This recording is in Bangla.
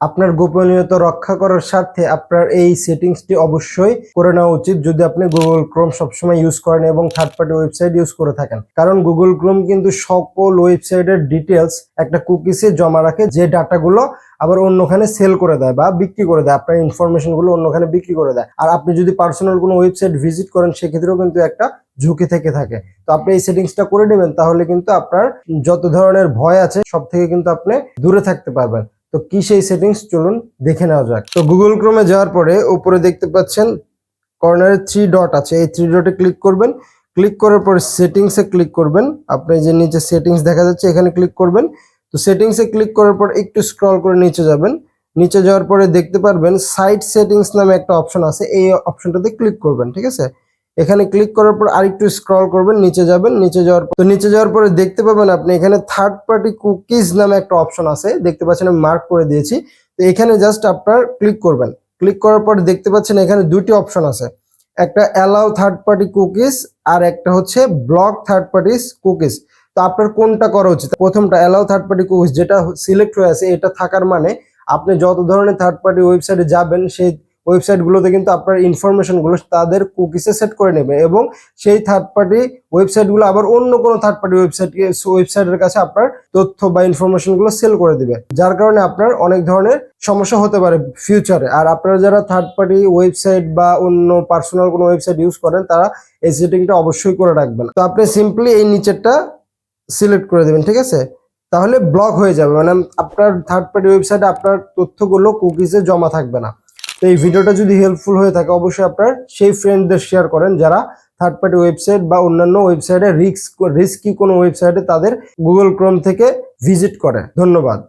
আপনার গোপনীয়তা রক্ষা করার স্বার্থে আপনার এই সেটিংসটি অবশ্যই করে নেওয়া উচিত যদি আপনি গুগল ক্রোম সবসময় ইউজ করেন এবং থার্ড পার্টি ওয়েবসাইট ইউজ করে থাকেন। কারণ গুগল ক্রোম কিন্তু সকল ওয়েবসাইটের ডিটেলস একটা কুকিসে জমা রাখে, যে ডাটাগুলো আবার অন্যখানে সেল করে দেয় বা বিক্রি করে দেয়। আপনার ইনফরমেশনগুলো অন্যখানে বিক্রি করে দেয়। আর আপনি যদি পার্সোনাল কোনো ওয়েবসাইট ভিজিট করেন, সেক্ষেত্রেও কিন্তু একটা ঝুঁকি থেকে থাকে। তো আপনি এই সেটিংসটা করে নেবেন, তাহলে কিন্তু আপনার যত ধরনের ভয় আছে সব থেকে কিন্তু আপনি দূরে থাকতে পারবেন। তো কি সেই সেটিংস চলুন দেখে নেওয়া যাক। তো গুগল ক্রোমে যাওয়ার পরে উপরে দেখতে পাচ্ছেন কর্নারে থ্রি ডট আছে। এই থ্রি ডটে ক্লিক করবেন। ক্লিক করার পরে সেটিংসে ক্লিক করবেন। আপনি যে নিচে সেটিংস দেখা যাচ্ছে, এখানে ক্লিক করবেন। তো সেটিংসে ক্লিক করার পর একটু স্ক্রল করে নিচে যাবেন। নিচে যাওয়ার পরে দেখতে পারবেন সাইট সেটিংস নামে একটা অপশন আছে। এই অপশনটাতে ক্লিক করবেন, ঠিক আছে? এখানে ক্লিক করার পর আরেকটু স্ক্রল করবেন, নিচে যাবেন, নিচে যাওয়ার তো নিচে যাওয়ার পরে দেখতে পাবেন আপনি এখানে থার্ড পার্টি কুকিজ নামে একটা অপশন আছে, দেখতে পাচ্ছেন আমি মার্ক করে দিয়েছি। তো এখানে জাস্ট আপনার ক্লিক করবেন। ক্লিক করার পর দেখতে পাচ্ছেন এখানে দুটি অপশন আছে। একটা অ্যালাউ থার্ড পার্টি কুকিজ আর একটা হচ্ছে ব্লক থার্ড পার্টিস কুকিজ তো আপনার কোনটা করা উচিত? প্রথমটা অ্যালাউ থার্ড পার্টি কুকিজ যেটা সিলেক্ট হয়ে আছে, এটা থাকার মানে আপনি যত ধরনের থার্ড পার্টি ওয়েবসাইটে যাবেন, সেই ওয়েবসাইটগুলোতে কিন্তু আপনার ইনফরমেশনগুলো তাদের কুকিসে সেট করে নেবে এবং সেই থার্ড পার্টি ওয়েবসাইটগুলো আবার অন্য কোনো থার্ড পার্টি ওয়েবসাইট ওয়েবসাইটের কাছে আপনার তথ্য বা ইনফরমেশনগুলো সেল করে দিবে। যার কারণে আপনার অনেক ধরনের সমস্যা হতে পারে ফিউচারে আর আপনারা যারা থার্ড পার্টি ওয়েবসাইট বা অন্য পার্সোনাল কোনো ওয়েবসাইট ইউজ করেন, তারা এই সেটিংটা অবশ্যই করে রাখবেন। তো আপনি সিম্পলি এই নিচেরটা সিলেক্ট করে দেবেন, ঠিক আছে? তাহলে ব্লক হয়ে যাবে। মানে আপনার থার্ড পার্টি ওয়েবসাইটে আপনার তথ্যগুলো কুকিজে জমা থাকবে না। তো এই ভিডিওটা যদি হেল্পফুল হয়ে থাকে, অবশ্যই আপনার সেই ফ্রেন্ডদের শেয়ার করেন যারা থার্ড পার্টি ওয়েবসাইট বা অন্যান্য ওয়েবসাইটে রিস্ক রিস্কি কোনো ওয়েবসাইটে তাদের গুগল ক্রোম থেকে ভিজিট করে। ধন্যবাদ।